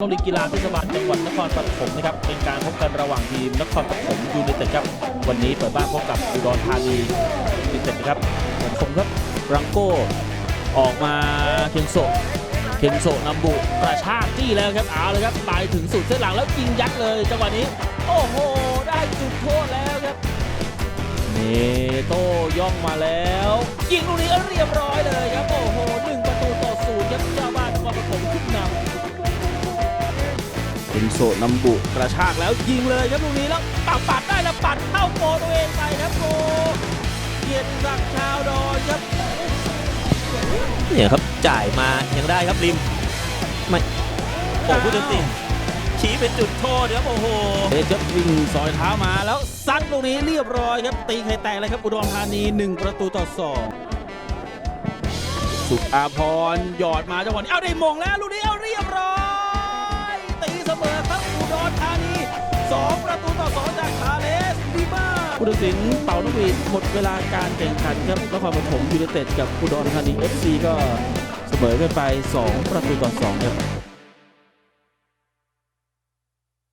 โรงเรียนกีฬาเทศบาลจังหวัดนครปฐมนะครับเป็นการพบกันระหว่างทีมนครปฐมยูไนเต็ดครับวันนี้เปิดบ้านพบกับอุดรธานียูไนเต็ดนะครับเหมือนผมครับรังโก้ออกมาเคนโซเคนโซนัมบุกระชากจี้แล้วครับเอาเลยครับไปถึงสุดเส้นหลังแล้วยิงยัดเลยจังหวะนี้ โอ้โห ได้จุดโทษแล้วครับเนโต้ย่องมาแล้วยิงลูก เป็นโซนัมบุกระชากแล้วยิงเลยครับลูกนี้แล้วปัดปัดได้แล้วปัดเข้าโกตัวเองไปครับโกเกียรติศักดิ์ชาวดอนครับเนี่ยครับจ่ายมายังได้ครับริมไม่โอ้ผู้ตัดสินชี้เป็นจุดโทษครับโอ้โหเด็กครับวิ่งซอยเท้ามาแล้วซัดลูกนี้เรียบร้อยครับตีไข่แตกเลยครับอุดรธานี 1 ประตูต่อสองสุขอาพรหยอดมาจังหวะนี้เอาได้มงแล้วลูกนี้เอาเรียบร้อย ผู้ตัดสินเป่านกหวีดหมดเวลาการแข่งขันครับนครปฐมยูเนเต็ดกับอุดรธานี FC ก็เสมอกันไป 2 ประตูต่อ2ครับ